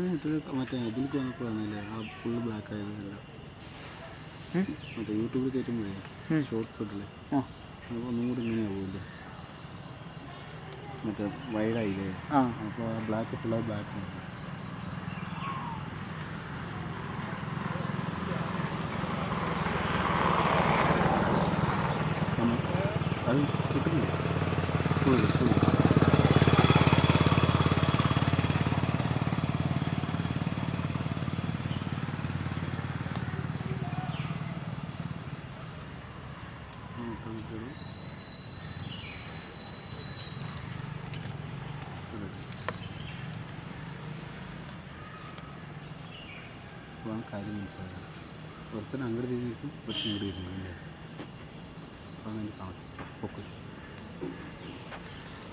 മറ്റേ മറ്റേ ഇതിലേക്ക് വന്നപ്പോഴാണല്ലേ ആ ഫുള്ള് ബ്ലാക്ക് ആയതല്ല? മറ്റേ യൂട്യൂബിൽ കയറ്റുമ്പോഴേ ഉം. ഷോർട്സ് ഇട്ടില്ലേ? ആ. അപ്പോൾ ഒന്നും കൂടി ഇങ്ങനെ ആവുമല്ലോ മറ്റേ വൈഡായില്ലേ ആ. അപ്പോൾ ആ ബ്ലാക്ക് ഫുള്ളായി ബ്ലാക്ക് ആണ്. അത് കിട്ടുന്നില്ല? അപ്പോൾ ആ കാര്യം മനസ്സിലായി ഒരുത്തൻ അങ്ങോട്ട് തിരിഞ്ഞിരിക്കും ഒരുത്തൻ ഇങ്ങോട്ട് ഇരുന്നു അപ്പോൾ അങ്ങനെ കാണാം